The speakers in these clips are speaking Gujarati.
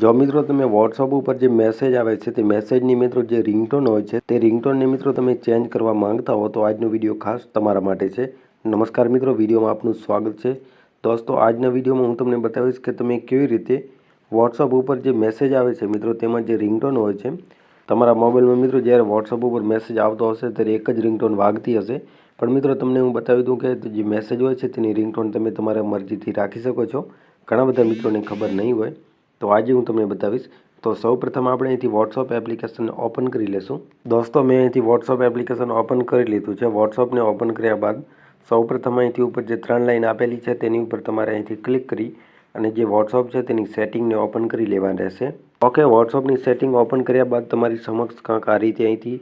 જો મિત્રો તમે વોટ્સઅપ ઉપર જે મેસેજ આવે છે, તે મેસેજની મિત્રો જે રિંગટોન હોય છે, તે રિંગટોનને મિત્રો તમે ચેન્જ કરવા માંગતા હો તો આજનો વીડિયો ખાસ તમારા માટે છે. નમસ્કાર મિત્રો, વિડીયોમાં આપનું સ્વાગત છે. દોસ્તો, આજના વિડીયોમાં હું તમને બતાવીશ કે તમે કેવી રીતે વોટ્સઅપ ઉપર જે મેસેજ આવે છે મિત્રો, તેમાં જે રિંગટોન હોય છે, તમારા મોબાઈલમાં મિત્રો જ્યારે વોટ્સઅપ ઉપર મેસેજ આવતો હશે ત્યારે એક જ રિંગટોન વાગતી હશે. પણ મિત્રો, તમને હું બતાવી દઉં કે જે મેસેજ હોય છે તેની રિંગટોન તમે તમારા મરજીથી રાખી શકો છો. ઘણા બધા મિત્રોને ખબર નહીં હોય. તો આજે હું તમને બતાવીશ. તો સૌ પ્રથમ આપણે અહીંથી વોટ્સઅપ એપ્લિકેશન ઓપન કરી લેશું. દોસ્તો, મેં અહીંથી વોટ્સઅપ એપ્લિકેશન ઓપન કરી લીધું છે. વોટ્સઅપને ઓપન કર્યા બાદ સૌ પ્રથમ અહીંથી ઉપર જે ત્રણ લાઇન આપેલી છે, તેની ઉપર તમારે અહીંથી ક્લિક કરી અને જે વોટ્સઅપ છે, તેની સેટિંગને ઓપન કરી લેવાની રહેશે. ઓકે વોટ્સઅપની સેટિંગ ઓપન કર્યા બાદ તમારી સમક્ષ કાંક આ રીતે અહીંથી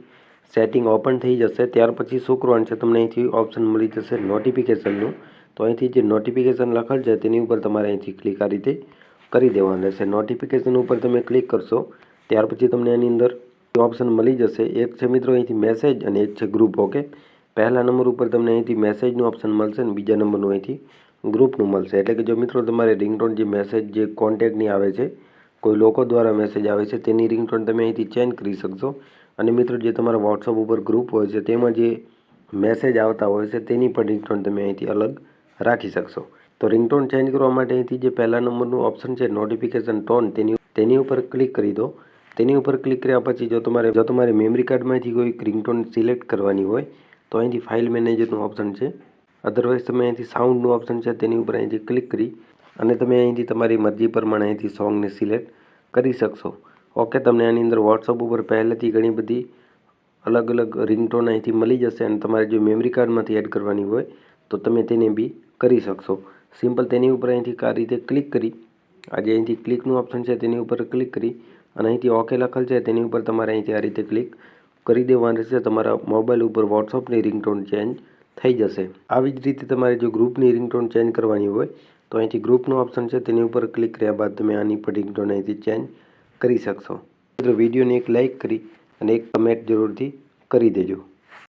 સેટિંગ ઓપન થઈ જશે. ત્યાર પછી શું છે, તમને અહીંથી ઓપ્શન મળી જશે નોટિફિકેશનનું તો અહીંથી જે નોટિફિકેશન લખેલ છે, તેની ઉપર તમારે અહીંથી ક્લિક આ રીતે કરી દેવાનું રહેશે. નોટિફિકેશન ઉપર તમે ક્લિક કરશો, ત્યાર પછી તમને એની અંદર ઓપ્શન મળી જશે, એક છે મિત્રો અહીંથી મેસેજ અને એક છે ગ્રુપ ઓકે પહેલા નંબર ઉપર તમને અહીંથી મેસેજનું ઓપ્શન મળશે અને બીજા નંબરનું અહીંથી ગ્રુપનું મળશે. એટલે કે જો મિત્રો તમારે રિંગટોન જે મેસેજ જે કોન્ટેક્ટની આવે છે, કોઈ લોકો દ્વારા મેસેજ આવે છે, તેની રિંગટોન તમે અહીંથી ચેન્જ કરી શકશો. અને મિત્રો જે તમારા વોટ્સઅપ ઉપર ગ્રુપ હોય છે, તેમાં જે મેસેજ આવતા હોય છે, તેની પણ રિંગટોન તમે અહીંથી અલગ રાખી શકશો. તો રિંગટોન ચેન્જ કરવા માટે અહીંથી જે પહેલા નંબરનું ઓપ્શન છે નોટિફિકેશન ટોન તેની તેની ઉપર ક્લિક કરી દો. તેની ઉપર ક્લિક કર્યા પછી જો તમારે જો તમારે મેમરી કાર્ડમાંથી કોઈ રિંગટોન સિલેક્ટ કરવાની હોય, તો અહીંથી ફાઇલ મેનેજરનું ઓપ્શન છે. અધરવાઇઝ તમે અહીંથી સાઉન્ડનું ઓપ્શન છે, તેની ઉપર અહીંથી ક્લિક કરી અને તમે અહીંથી તમારી મરજી પ્રમાણે અહીંથી સોંગને સિલેક્ટ કરી શકશો. ઓકે તમને આની અંદર વોટ્સઅપ ઉપર પહેલેથી ઘણી બધી અલગ અલગ રિંગટોન અહીંથી મળી જશે અને તમારે જો મેમરી કાર્ડમાંથી એડ કરવાની હોય, તો તમે તેને બી કરી શકશો. સિમ્પલ તેની ઉપર અહીંથી આ રીતે ક્લિક કરી. આ જે અહીંથી ક્લિકનું ઓપ્શન છે તેની ઉપર ક્લિક કરી અને અહીંથી ઓકે લખેલ છે તેની ઉપર તમારે અહીંથી આ રીતે ક્લિક કરી દેવાનું રહેશે તમારા મોબાઈલ ઉપર વોટ્સઅપની રિંગટોન ચેન્જ થઈ જશે. આવી જ રીતે તમારે જો ગ્રુપની રિંગટોન ચેન્જ કરવાની હોય, તો અહીંથી ગ્રુપનું ઓપ્શન છે તેની ઉપર ક્લિક કર્યા બાદ તમે આની પર રિંગટોન અહીંથી ચેન્જ કરી શકશો. મિત્રો, વિડીયોને એક લાઇક કરી અને એક કમેન્ટ જરૂરથી કરી દેજો.